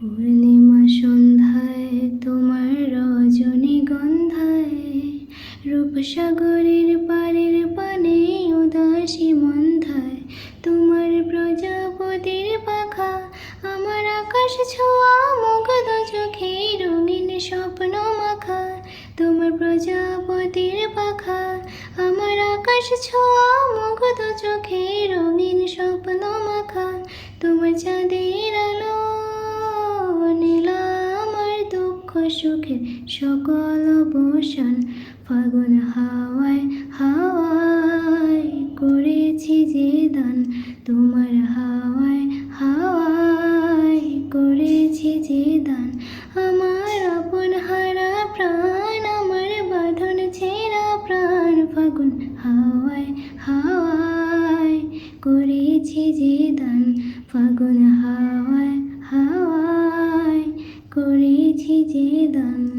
পূর্ণিমা সন্ধ্যায় তোমার রজনীগন্ধায় রূপসাগরের পারের পানে উদাসী মন্ধায় তোমার প্রজাপতির পাখা আমার আকাশ ছোঁয়া মুগ্ধ চোখে রঙিন স্বপ্ন মাখা তোমার প্রজাপতির পাখা আমার আকাশ ছোঁয়া মুগ্ধ চোখে রঙিন স্বপ্ন মাখা তোমার চাঁদের সুখের সকল অবসান ফাগুন হাওয়ায় হাওয়ায় করেছি যে দান। তোমার হাওয়ায় হাওয়ায় করেছি যে দান। আমার আপন হারা প্রাণ, আমার বাঁধন ছেঁড়া প্রাণ। ফাগুন হাওয়ায় হাওয়ায় করেছি যে দান। ফাগুন হাওয়ায় করেছি যে দান।